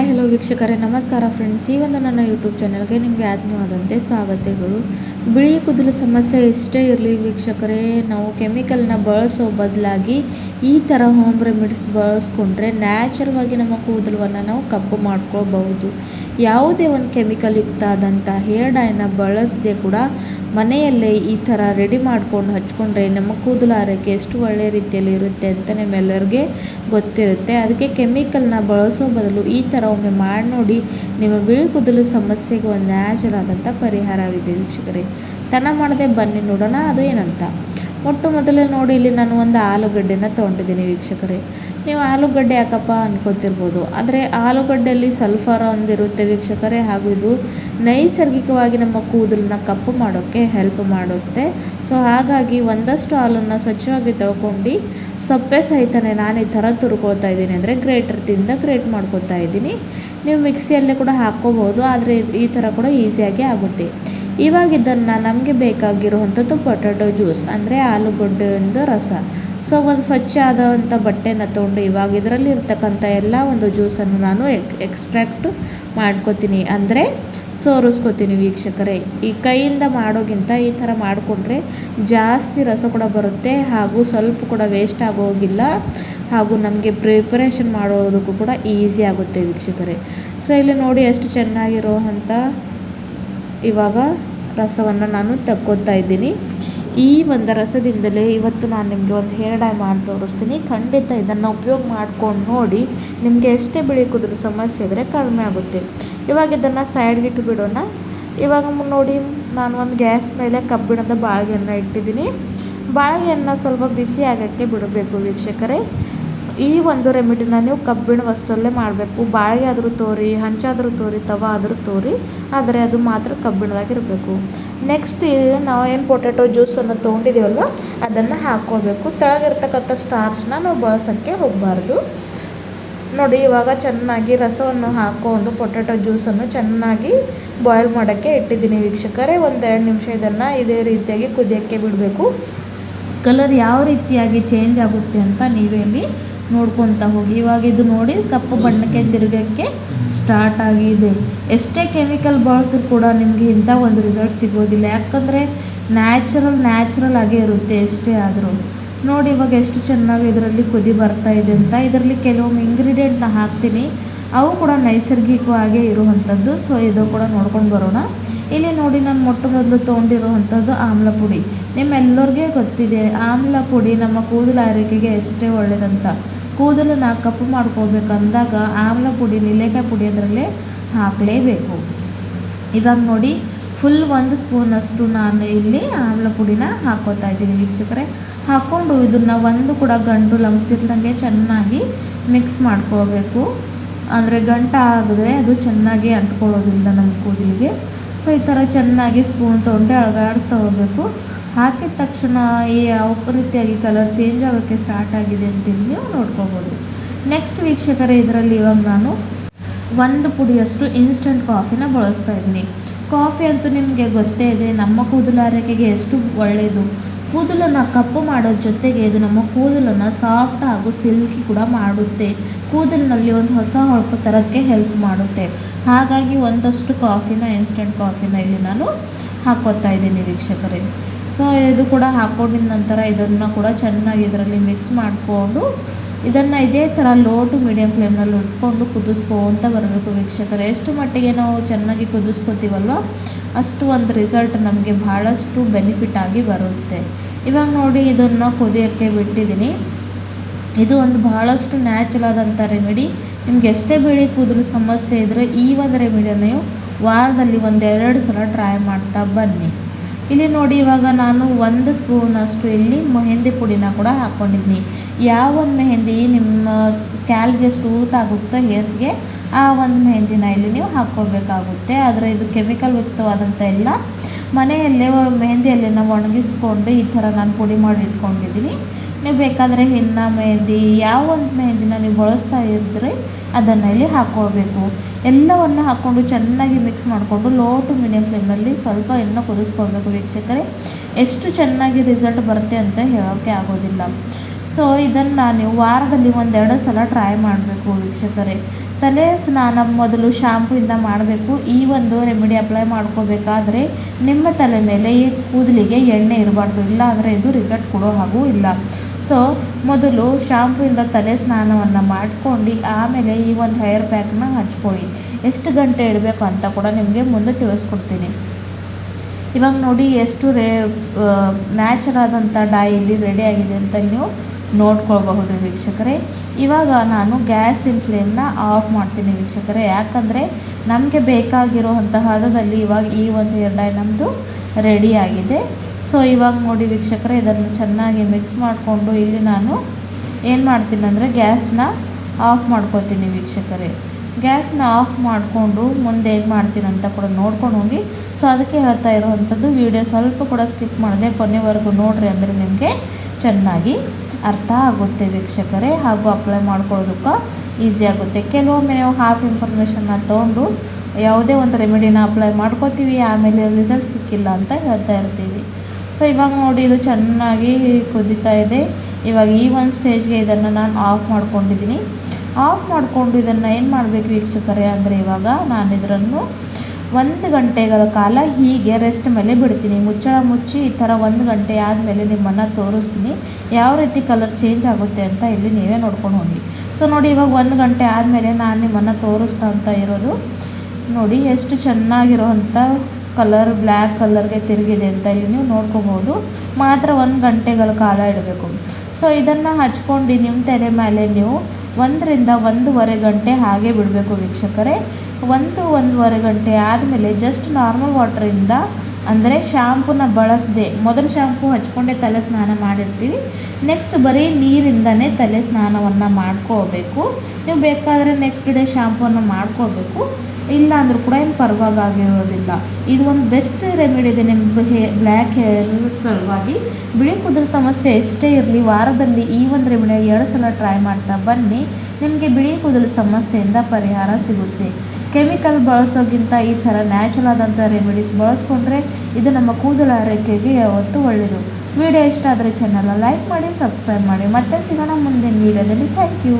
Hi hello ವೀಕ್ಷಕರೇ, ನಮಸ್ಕಾರ friends ಈ ಒಂದು ನನ್ನ ಯೂಟ್ಯೂಬ್ ಚಾನಲ್ಗೆ ನಿಮಗೆ ಆತ್ಮವಾದಂತೆ ಸ್ವಾಗತಗಳು ಬಿಳಿ ಕೂದಲು ಸಮಸ್ಯೆ ಎಷ್ಟೇ ಇರಲಿ ವೀಕ್ಷಕರೇ, ನಾವು ಕೆಮಿಕಲ್ನ ಬಳಸೋ ಬದಲಾಗಿ ಈ ಥರ ಹೋಮ್ ರೆಮಿಡೀಸ್ ಬಳಸ್ಕೊಂಡ್ರೆ ನ್ಯಾಚುರಲ್ವಾಗಿ ನಮ್ಮ ಕೂದಲನ್ನು ನಾವು ಕಪ್ಪು ಮಾಡ್ಕೊಳ್ಬಹುದು. ಯಾವುದೇ ಒಂದು ಕೆಮಿಕಲ್ ಯುಕ್ತ ಆದಂಥ ಹೇರ್ ಡೈನ ಬಳಸದೆ ಕೂಡ ಮನೆಯಲ್ಲೇ ಈ ಥರ ರೆಡಿ ಮಾಡ್ಕೊಂಡು ಹಚ್ಕೊಂಡ್ರೆ ನಮ್ಮ ಕೂದಲು ಆರೈಕೆ ಎಷ್ಟು ಒಳ್ಳೆಯ ರೀತಿಯಲ್ಲಿ ಇರುತ್ತೆ ಅಂತ ನಿಮ್ಮೆಲ್ಲರಿಗೆ ಗೊತ್ತಿರುತ್ತೆ. ಅದಕ್ಕೆ ಕೆಮಿಕಲ್ನ ಬಳಸೋ ಬದಲು ಈ ಥರ ಒಮ್ಮೆ ಮಾಡಿ ನೋಡಿ. ನಿಮ್ಮ ಬಿಳಿ ಕೂದಲು ಸಮಸ್ಯೆಗೆ ಒಂದು ನ್ಯಾಚುರಲ್ ಆದಂಥ ಪರಿಹಾರವಿದೆ ವೀಕ್ಷಕರೇ. ತನ ಮಾಡದೆ ಬನ್ನಿ ನೋಡೋಣ ಅದು ಏನಂತ. ಮೊಟ್ಟ ಮೊದಲೇ ನೋಡಿ ಇಲ್ಲಿ ನಾನು ಒಂದು ಆಲೂಗಡ್ಡೆನ ತೊಗೊಂಡಿದ್ದೀನಿ ವೀಕ್ಷಕರೇ. ನೀವು ಆಲೂಗಡ್ಡೆ ಯಾಕಪ್ಪ ಅನ್ಕೋತಿರ್ಬೋದು. ಆದರೆ ಆಲೂಗಡ್ಡೆಯಲ್ಲಿ ಸಲ್ಫರ್ ಒಂದಿರುತ್ತೆ ವೀಕ್ಷಕರೇ, ಹಾಗೂ ಇದು ನೈಸರ್ಗಿಕವಾಗಿ ನಮ್ಮ ಕೂದಲನ್ನ ಕಪ್ಪು ಮಾಡೋಕ್ಕೆ ಹೆಲ್ಪ್ ಮಾಡುತ್ತೆ. ಸೊ ಹಾಗಾಗಿ ಒಂದಷ್ಟು ಹಾಲನ್ನು ಸ್ವಚ್ಛವಾಗಿ ತೊಳ್ಕೊಂಡು ಸೊಪ್ಪೆ ಸಹಿತನೇ ನಾನು ಈ ಥರ ತುರ್ಕೊಳ್ತಾ ಇದ್ದೀನಿ. ಅಂದರೆ ಗ್ರೇಟರ್ದಿಂದ ಗ್ರೇಟ್ ಮಾಡ್ಕೊತಾ ಇದ್ದೀನಿ. ನೀವು ಮಿಕ್ಸಿಯಲ್ಲೇ ಕೂಡ ಹಾಕ್ಕೋಬೋದು, ಆದರೆ ಈ ಥರ ಕೂಡ ಈಸಿಯಾಗಿ ಆಗುತ್ತೆ. ಇವಾಗ ನಮಗೆ ಬೇಕಾಗಿರುವಂಥದ್ದು ಪೊಟ್ಯಾಟೊ ಜ್ಯೂಸ್, ಅಂದರೆ ಆಲೂಗಡ್ಡೆಯಿಂದ ರಸ. ಸೊ ಒಂದು ಸ್ವಚ್ಛ ಆದಂಥ ಬಟ್ಟೆನ ತೊಗೊಂಡು ಇವಾಗ ಇದರಲ್ಲಿ ಇರ್ತಕ್ಕಂಥ ಎಲ್ಲ ಒಂದು ಜ್ಯೂಸನ್ನು ನಾನು ಎಕ್, ಎಕ್ಸ್ಟ್ರಾಕ್ಟ್ ಮಾಡ್ಕೋತೀನಿ. ಅಂದರೆ ಸೋರಿಸ್ಕೋತೀನಿ ವೀಕ್ಷಕರೇ, ಈ ಕೈಯಿಂದ ಮಾಡೋಗಿಂತ ಈ ಥರ ಮಾಡಿಕೊಂಡ್ರೆ ಜಾಸ್ತಿ ರಸ ಕೂಡ ಬರುತ್ತೆ ಹಾಗೂ ಸ್ವಲ್ಪ ಕೂಡ ವೇಸ್ಟ್ ಆಗೋಗಿಲ್ಲ ಹಾಗೂ ನಮಗೆ ಪ್ರಿಪರೇಷನ್ ಮಾಡೋದಕ್ಕೂ ಕೂಡ ಈಸಿ ಆಗುತ್ತೆ ವೀಕ್ಷಕರೇ. ಸೊ ಇಲ್ಲಿ ನೋಡಿ ಎಷ್ಟು ಚೆನ್ನಾಗಿರೋ ಅಂಥ ಇವಾಗ ರಸವನ್ನು ನಾನು ತಕ್ಕೋತಾ ಇದ್ದೀನಿ. ಈ ಒಂದು ರಸದಿಂದಲೇ ಇವತ್ತು ನಾನು ನಿಮಗೆ ಒಂದು ಹೇರ್ ಮಾಡಿ ತೋರಿಸ್ತೀನಿ. ಖಂಡಿತ ಇದನ್ನು ಉಪಯೋಗ ಮಾಡ್ಕೊಂಡು ನೋಡಿ ನಿಮಗೆ ಎಷ್ಟೇ ಬಿಳಿ ಕೂದಲು ಸಮಸ್ಯೆ ಇದ್ದರೆ ಕಡಿಮೆ ಆಗುತ್ತೆ. ಇವಾಗ ಇದನ್ನು ಸೈಡ್ಗೆ ಇಟ್ಟು ಬಿಡೋಣ. ಇವಾಗ ನೋಡಿ, ನಾನು ಒಂದು ಗ್ಯಾಸ್ ಮೇಲೆ ಕಬ್ಬಿಣದ ಬಾಳಿಗೆಯನ್ನು ಇಟ್ಟಿದ್ದೀನಿ. ಬಾಳಿಗೆಯನ್ನು ಸ್ವಲ್ಪ ಬಿಸಿ ಆಗೋಕ್ಕೆ ಬಿಡಬೇಕು ವೀಕ್ಷಕರೇ. ಈ ಒಂದು ರೆಮಿಡಿನ ನೀವು ಕಬ್ಬಿಣ ವಸ್ತುವಲ್ಲೇ ಮಾಡಬೇಕು. ಬಾಳೆ ಆದರೂ ತೋರಿ ಹಂಚಾದರೂ ತೋರಿ, ತವ ಆದರೂ ತೋರಿ, ಆದರೆ ಅದು ಮಾತ್ರ ಕಬ್ಬಿಣದಾಗಿರಬೇಕು ನೆಕ್ಸ್ಟ್ ನಾವು ಏನು ಪೊಟ್ಯಾಟೊ ಜ್ಯೂಸನ್ನು ತೊಗೊಂಡಿದ್ದೀವಲ್ವ, ಅದನ್ನು ಹಾಕ್ಕೋಬೇಕು. ತೆಳಗಿರ್ತಕ್ಕಂಥ ಸ್ಟಾರ್ಚ್ನ ನಾವು ಬಳಸೋಕ್ಕೆ ಹೋಗಬಾರ್ದು. ನೋಡಿ, ಇವಾಗ ಚೆನ್ನಾಗಿ ರಸವನ್ನು ಹಾಕ್ಕೊಂಡು ಪೊಟ್ಯಾಟೊ ಜ್ಯೂಸನ್ನು ಚೆನ್ನಾಗಿ ಬಾಯ್ಲ್ ಮಾಡೋಕ್ಕೆ ಇಟ್ಟಿದ್ದೀನಿ ವೀಕ್ಷಕರೇ. ಒಂದೆರಡು ನಿಮಿಷ ಇದನ್ನು ಇದೇ ರೀತಿಯಾಗಿ ಕುದಿಯೋಕ್ಕೆ ಬಿಡಬೇಕು. ಕಲರ್ ಯಾವ ರೀತಿಯಾಗಿ ಚೇಂಜ್ ಆಗುತ್ತೆ ಅಂತ ನೀವೇ ಇಲ್ಲಿ ನೋಡ್ಕೊತಾ ಹೋಗಿ. ಇವಾಗ ಇದು ನೋಡಿ ಕಪ್ಪು ಬಣ್ಣಕ್ಕೆ ತಿರುಗೋಕ್ಕೆ ಸ್ಟಾರ್ಟ್ ಆಗಿದೆ. ಎಷ್ಟೇ ಕೆಮಿಕಲ್ ಬಳಸಿದ್ರು ಕೂಡ ನಿಮಗೆ ಇಂಥ ಒಂದು ರಿಸಲ್ಟ್ ಸಿಗೋದಿಲ್ಲ. ಯಾಕಂದರೆ ನ್ಯಾಚುರಲ್ ನ್ಯಾಚುರಲ್ ಆಗೇ ಇರುತ್ತೆ ಎಷ್ಟೇ ಆದರೂ. ನೋಡಿ ಇವಾಗ ಎಷ್ಟು ಚೆನ್ನಾಗಿ ಇದರಲ್ಲಿ ಕುದಿ ಬರ್ತಾ ಇದೆ ಅಂತ. ಇದರಲ್ಲಿ ಕೆಲವೊಮ್ಮೆ ಇಂಗ್ರೀಡಿಯೆಂಟ್ನ ಹಾಕ್ತೀನಿ. ಅವು ಕೂಡ ನೈಸರ್ಗಿಕವಾಗೇ ಇರುವಂಥದ್ದು. ಸೊ ಇದು ಕೂಡ ನೋಡ್ಕೊಂಡು ಬರೋಣ. ಇಲ್ಲಿ ನೋಡಿ ನಾನು ಮೊಟ್ಟ ಮೊದಲು ತೊಗೊಂಡಿರುವಂಥದ್ದು ಆಮ್ಲ ಪುಡಿ. ನಿಮ್ಮೆಲ್ಲರಿಗೂ ಗೊತ್ತಿದೆ, ಆಮ್ಲ ಪುಡಿ ನಮ್ಮ ಕೂದಲು ಆರೈಕೆಗೆ ಎಷ್ಟೇ ಒಳ್ಳೆಯದಂತ ಕೂದಲನ್ನ ಕಪ್ಪು ಮಾಡ್ಕೋಬೇಕಂದಾಗ ಆಮ್ಲ ಪುಡಿ, ನಿಲೇಕಾಯಿ ಪುಡಿ ಅದರಲ್ಲೇ ಹಾಕಲೇಬೇಕು. ಇವಾಗ ನೋಡಿ ಫುಲ್ ಒಂದು ಸ್ಪೂನಷ್ಟು ನಾನು ಇಲ್ಲಿ ಆಮ್ಲ ಪುಡಿನ ಹಾಕೋತಾ ಇದ್ದೀನಿ ವೀಕ್ಷಕರೇ. ಹಾಕ್ಕೊಂಡು ಇದನ್ನು ಒಂದು ಕೂಡ ಗಂಟು ಲಂಬಿಸಿರ್ದಂಗೆ ಚೆನ್ನಾಗಿ ಮಿಕ್ಸ್ ಮಾಡ್ಕೋಬೇಕು ಅಂದರೆ ಗಂಟ ಆದರೆ ಅದು ಚೆನ್ನಾಗಿ ಅಂಟ್ಕೊಳ್ಳೋದಿಲ್ಲ ನಮ್ಮ ಕೂದಲಿಗೆ. ಸೊ ಈ ಥರ ಚೆನ್ನಾಗಿ ಸ್ಪೂನ್ ತೊಗೊಂಡೆ ಅಳಗಾಡಿಸ್ತಾ ಹೋಗಬೇಕು. ಹಾಕಿದ ತಕ್ಷಣ ಯಾವ ರೀತಿಯಾಗಿ ಕಲರ್ ಚೇಂಜ್ ಆಗೋಕ್ಕೆ ಸ್ಟಾರ್ಟ್ ಆಗಿದೆ ಅಂತೇಳಿ ನೀವು ನೋಡ್ಕೋಬೋದು. ನೆಕ್ಸ್ಟ್ ವೀಕ್ಷಕರೇ, ಇದರಲ್ಲಿ ಇವಾಗ ನಾನು ಒಂದು ಪುಡಿಯಷ್ಟು ಇನ್ಸ್ಟಂಟ್ ಕಾಫಿನ ಬಳಸ್ತಾ ಇದ್ದೀನಿ. ಕಾಫಿ ಅಂತೂ ನಿಮಗೆ ಗೊತ್ತೇ ಇದೆ, ನಮ್ಮ ಕೂದಲು ಆರೈಕೆಗೆ ಎಷ್ಟು ಒಳ್ಳೆಯದು ಕೂದಲನ್ನು ಕಪ್ಪು ಮಾಡೋ ಜೊತೆಗೆ ಇದು ನಮ್ಮ ಕೂದಲನ್ನು ಸಾಫ್ಟ್ ಹಾಗೂ ಸಿಲ್ಕಿ ಕೂಡ ಮಾಡುತ್ತೆ. ಕೂದಲಿನಲ್ಲಿ ಒಂದು ಹೊಸ ಹೊಳಪು ತರೋಕ್ಕೆ ಹೆಲ್ಪ್ ಮಾಡುತ್ತೆ. ಹಾಗಾಗಿ ಒಂದಷ್ಟು ಕಾಫಿನ ಇನ್ಸ್ಟಂಟ್ ಕಾಫಿನ ಇಲ್ಲಿ ನಾನು ಹಾಕೋತಾ ಇದ್ದೀನಿ ವೀಕ್ಷಕರೇ. ಸೊ, ಇದು ಕೂಡ ಹಾಕ್ಕೊಂಡಿದ ನಂತರ ಇದನ್ನು ಕೂಡ ಚೆನ್ನಾಗಿ ಇದರಲ್ಲಿ ಮಿಕ್ಸ್ ಮಾಡಿಕೊಂಡು ಇದನ್ನು ಇದೇ ಥರ ಲೋ ಟು ಮೀಡಿಯಮ್ ಫ್ಲೇಮ್ನಲ್ಲಿ ಉಟ್ಕೊಂಡು ಕುದಿಸ್ಕೊಂತ ಬರಬೇಕು ವೀಕ್ಷಕರು. ಎಷ್ಟು ಮಟ್ಟಿಗೆ ನಾವು ಚೆನ್ನಾಗಿ ಕುದಿಸ್ಕೊತೀವಲ್ವ? ಅಷ್ಟು ಒಂದು ರಿಸಲ್ಟ್ ನಮಗೆ ಭಾಳಷ್ಟು ಬೆನಿಫಿಟ್ ಆಗಿ ಬರುತ್ತೆ. ಇವಾಗ ನೋಡಿ ಇದನ್ನು ಕುದಿಯೋಕ್ಕೆ ಬಿಟ್ಟಿದ್ದೀನಿ. ಇದು ಒಂದು ಭಾಳಷ್ಟು ನ್ಯಾಚುರಲ್ ಆದಂಥ ರೆಮಿಡಿ ನಿಮ್ಗೆ ಎಷ್ಟೇ ಬೆಳೆ ಕೂದಲು ಸಮಸ್ಯೆ ಇದ್ದರೆ ಈ ಒಂದು ರೆಮಿಡಿಯನ್ನು ವಾರದಲ್ಲಿ ಒಂದೆರಡು ಸಲ ಟ್ರೈ ಮಾಡ್ತಾ ಬನ್ನಿ. ಇಲ್ಲಿ ನೋಡಿ ಇವಾಗ ನಾನು ಒಂದು ಸ್ಪೂನಷ್ಟು ಇಲ್ಲಿ ಮೆಹೆಂದಿ ಪುಡಿನ ಕೂಡ ಹಾಕ್ಕೊಂಡಿದ್ದೀನಿ ಯಾವ ಒಂದು ಮೆಹೆಂದಿ ನಿಮ್ಮ ಸ್ಕ್ಯಾಲ್ಗೆ ಸೂಟ್ ಆಗುತ್ತೋ ಹೇರ್ಸ್ಗೆ ಆ ಒಂದು ಮೆಹೆಂದಿನ ಇಲ್ಲಿ ನೀವು ಹಾಕ್ಕೊಳ್ಬೇಕಾಗುತ್ತೆ. ಆದರೆ ಇದು ಕೆಮಿಕಲ್ ಯುಕ್ತವಾದಂಥ ಎಲ್ಲ ಮನೆಯಲ್ಲೇ ಮೆಹೆಂದಿಯಲ್ಲೇ ನಾವು ಒಣಗಿಸ್ಕೊಂಡು ಈ ಥರ ನಾನು ಪುಡಿ ಮಾಡಿ ಇಟ್ಕೊಂಡಿದ್ದೀನಿ. ನೀವು ಬೇಕಾದರೆ ಹೆಣ್ಣ ಮೆಹಂದಿ, ಯಾವ ಒಂದು ಮೆಹಂದಿನ ನೀವು ಬಳಸ್ತಾ ಇದ್ದರೆ ಅದನ್ನು ಇಲ್ಲಿ ಹಾಕ್ಕೊಳ್ಬೇಕು. ಎಲ್ಲವನ್ನು ಹಾಕ್ಕೊಂಡು ಚೆನ್ನಾಗಿ ಮಿಕ್ಸ್ ಮಾಡಿಕೊಂಡು ಲೋ ಟು ಮೀಡಿಯಮ್ ಫ್ಲೇಮಲ್ಲಿ ಸ್ವಲ್ಪ ಎಣ್ಣೆ ಕುದಿಸ್ಕೊಳ್ಬೇಕು ವೀಕ್ಷಕರೇ. ಎಷ್ಟು ಚೆನ್ನಾಗಿ ರಿಸಲ್ಟ್ ಬರುತ್ತೆ ಅಂತ ಹೇಳೋಕ್ಕೆ ಆಗೋದಿಲ್ಲ. ಸೊ ಇದನ್ನು ನೀವು ವಾರದಲ್ಲಿ ಒಂದೆರಡು ಸಲ ಟ್ರೈ ಮಾಡಬೇಕು ವೀಕ್ಷಕರೇ. ತಲೆ ಸ್ನಾನ ಮೊದಲು ಶಾಂಪೂಯಿಂದ ಮಾಡಬೇಕು. ಈ ಒಂದು ರೆಮಿಡಿ ಅಪ್ಲೈ ಮಾಡ್ಕೋಬೇಕಾದ್ರೆ ನಿಮ್ಮ ತಲೆ ಮೇಲೆ ಈ ಕೂದಲಿಗೆ ಎಣ್ಣೆ ಇರಬಾರ್ದು. ಇಲ್ಲ ಅಂದರೆ ಇದು ರಿಸಲ್ಟ್ ಕೊಡೋ ಹಾಗೂ ಇಲ್ಲ. ಸೊ ಮೊದಲು ಶಾಂಪೂಯಿಂದ ತಲೆ ಸ್ನಾನವನ್ನು ಮಾಡ್ಕೊಂಡು ಆಮೇಲೆ ಈ ಒಂದು ಹೇರ್ ಪ್ಯಾಕ್ನ ಹಚ್ಕೊಳ್ಳಿ. ಎಷ್ಟು ಗಂಟೆ ಇಡಬೇಕು ಅಂತ ಕೂಡ ನಿಮಗೆ ಮುಂದೆ ತಿಳಿಸ್ಕೊಡ್ತೀನಿ. ಇವಾಗ ನೋಡಿ ಎಷ್ಟು ರೇ ನ್ಯಾಚುರ್ ಆದಂಥ ಡೈ ಇಲ್ಲಿ ರೆಡಿ ಆಗಿದೆ ಅಂತ ನೀವು ನೋಡ್ಕೊಳ್ಬಹುದು ವೀಕ್ಷಕರೇ. ಇವಾಗ ನಾನು ಗ್ಯಾಸಿನ ಫ್ಲೇಮ್ನ ಆಫ್ ಮಾಡ್ತೀನಿ ವೀಕ್ಷಕರೇ. ಯಾಕಂದರೆ ನಮಗೆ ಬೇಕಾಗಿರೋ ಅಂತಹದಲ್ಲಿ ಇವಾಗ ಈ ಒಂದು ಹೇರ್ ಡೈ ನಮ್ಮದು ರೆಡಿ ಆಗಿದೆ. ಸೊ ಇವಾಗ ನೋಡಿ ವೀಕ್ಷಕರೇ, ಇದನ್ನು ಚೆನ್ನಾಗಿ ಮಿಕ್ಸ್ ಮಾಡಿಕೊಂಡು ಇಲ್ಲಿ ನಾನು ಏನು ಮಾಡ್ತೀನಿ ಅಂದರೆ ಗ್ಯಾಸ್ನ ಆಫ್ ಮಾಡ್ಕೊತೀನಿ ವೀಕ್ಷಕರೇ. ಗ್ಯಾಸ್ನ ಆಫ್ ಮಾಡಿಕೊಂಡು ಮುಂದೆ ಏನು ಮಾಡ್ತೀನಿ ಅಂತ ಕೂಡ ನೋಡ್ಕೊಂಡು ಹೋಗಿ. ಸೊ ಅದಕ್ಕೆ ಹೇಳ್ತಾ ಇರೋವಂಥದ್ದು ವಿಡಿಯೋ ಸ್ವಲ್ಪ ಕೂಡ ಸ್ಕಿಪ್ ಮಾಡಿದೆ ಕೊನೆವರೆಗೂ ನೋಡ್ರಿ ಅಂದರೆ ನಿಮಗೆ ಚೆನ್ನಾಗಿ ಅರ್ಥ ಆಗುತ್ತೆ ವೀಕ್ಷಕರೇ, ಹಾಗೂ ಅಪ್ಲೈ ಮಾಡ್ಕೊಳ್ಳೋದಕ್ಕೆ ಈಸಿ ಆಗುತ್ತೆ. ಕೆಲವೊಮ್ಮೆ ನಾವು ಹಾಫ್ ಇನ್ಫಾರ್ಮೇಷನ್ನ ತೊಗೊಂಡು ಯಾವುದೇ ಒಂದು ರೆಮಿಡಿನ ಅಪ್ಲೈ ಮಾಡ್ಕೋತೀವಿ, ಆಮೇಲೆ ರಿಸಲ್ಟ್ ಸಿಕ್ಕಿಲ್ಲ ಅಂತ ಹೇಳ್ತಾ ಇರ್ತೀವಿ. ಸೊ ಇವಾಗ ನೋಡಿ ಇದು ಚೆನ್ನಾಗಿ ಕುದೀತಾ ಇದೆ. ಇವಾಗ ಈ ಒಂದು ಸ್ಟೇಜ್ಗೆ ಇದನ್ನು ನಾನು ಆಫ್ ಮಾಡ್ಕೊಂಡಿದ್ದೀನಿ. ಆಫ್ ಮಾಡಿಕೊಂಡು ಇದನ್ನು ಏನು ಮಾಡಬೇಕು ವೀಕ್ಷಕರೇ ಅಂದರೆ ಇವಾಗ ನಾನು ಇದನ್ನು ಒಂದು ಗಂಟೆಗಳ ಕಾಲ ಹೀಗೆ ರೆಸ್ಟ್ ಮೇಲೆ ಬಿಡ್ತೀನಿ. ಮುಚ್ಚಳ ಮುಚ್ಚಿ ಈ ಥರ ಒಂದು ಗಂಟೆ ಆದಮೇಲೆ ನಿಮ್ಮನ್ನು ತೋರಿಸ್ತೀನಿ. ಯಾವ ರೀತಿ ಕಲರ್ ಚೇಂಜ್ ಆಗುತ್ತೆ ಅಂತ ಇಲ್ಲಿ ನೀವೇ ನೋಡ್ಕೊಂಡು ಹೋಗಿ. ಸೊ ನೋಡಿ ಇವಾಗ ಒಂದು ಗಂಟೆ ಆದಮೇಲೆ ನಾನು ನಿಮ್ಮನ್ನು ತೋರಿಸ್ತಾ ಅಂತ ಇರೋದು. ನೋಡಿ ಎಷ್ಟು ಚೆನ್ನಾಗಿರೋವಂಥ ಕಲರ್ ಬ್ಲ್ಯಾಕ್ ಕಲರ್ಗೆ ತಿರುಗಿದೆ ಅಂತ ಇಲ್ಲಿ ನೀವು ನೋಡ್ಕೋಬೋದು. ಮಾತ್ರ ಒಂದು ಗಂಟೆಗಳ ಕಾಲ ಇಡಬೇಕು. ಸೊ ಇದನ್ನು ಹಚ್ಕೊಂಡು ನಿಮ್ಮ ತೆರೆ ಮೇಲೆ ನೀವು ಒಂದರಿಂದ ಒಂದೂವರೆ ಗಂಟೆ ಹಾಗೆ ಬಿಡಬೇಕು ವೀಕ್ಷಕರೇ. ಒಂದು, ಒಂದೂವರೆ ಗಂಟೆ ಆದಮೇಲೆ ಜಸ್ಟ್ ನಾರ್ಮಲ್ ವಾಟ್ರಿಂದ ಅಂದರೆ ಶಾಂಪೂನ ಬಳಸದೆ. ಮೊದಲು ಶಾಂಪು ಹಚ್ಕೊಂಡೆ ತಲೆ ಸ್ನಾನ ಮಾಡಿರ್ತೀವಿ. ನೆಕ್ಸ್ಟ್ ಬರೀ ನೀರಿಂದನೇ ತಲೆ ಸ್ನಾನವನ್ನು ಮಾಡ್ಕೋಬೇಕು. ನೀವು ಬೇಕಾದರೆ ನೆಕ್ಸ್ಟ್ ಡೇ ಶಾಂಪೂನ ಮಾಡ್ಕೋಬೇಕು. ಇಲ್ಲ ಅಂದರೂ ಕೂಡ ಏನು ಪರವಾಗಿರೋದಿಲ್ಲ ಇದು ಒಂದು ಬೆಸ್ಟ್ ರೆಮಿಡಿ ಇದೆ ನಿಮ್ಮ ಹೇ, ಬ್ಲ್ಯಾಕ್ ಹೇರ್ ಸಲುವಾಗಿ. ಬಿಳಿ ಕುದುರೆ ಸಮಸ್ಯೆ ಎಷ್ಟೇ ಇರಲಿ, ವಾರದಲ್ಲಿ ಈ ಒಂದು ರೆಮಿಡಿ ಎರಡು ಸಲ ಟ್ರೈ ಮಾಡ್ತಾ ಬನ್ನಿ. ನಿಮಗೆ ಬಿಳಿ ಕೂದಲು ಸಮಸ್ಯೆಯಿಂದ ಪರಿಹಾರ ಸಿಗುತ್ತೆ. ಕೆಮಿಕಲ್ ಬಳಸೋಕ್ಕಿಂತ ಈ ಥರ ನ್ಯಾಚುರಲ್ ಆದಂಥ ರೆಮಿಡೀಸ್ ಬಳಸ್ಕೊಂಡ್ರೆ ಇದು ನಮ್ಮ ಕೂದಲು ಆರೈಕೆಗೆ ಯಾವತ್ತೂ ಒಳ್ಳೆಯದು ವಿಡಿಯೋ ಇಷ್ಟ ಆದರೆ ಚಾನಲ್ನ ಲೈಕ್ ಮಾಡಿ ಸಬ್ಸ್ಕ್ರೈಬ್ ಮಾಡಿ. ಮತ್ತೆ ಸಿಗೋಣ ಮುಂದಿನ ವೀಡಿಯೋದಲ್ಲಿ. Thank you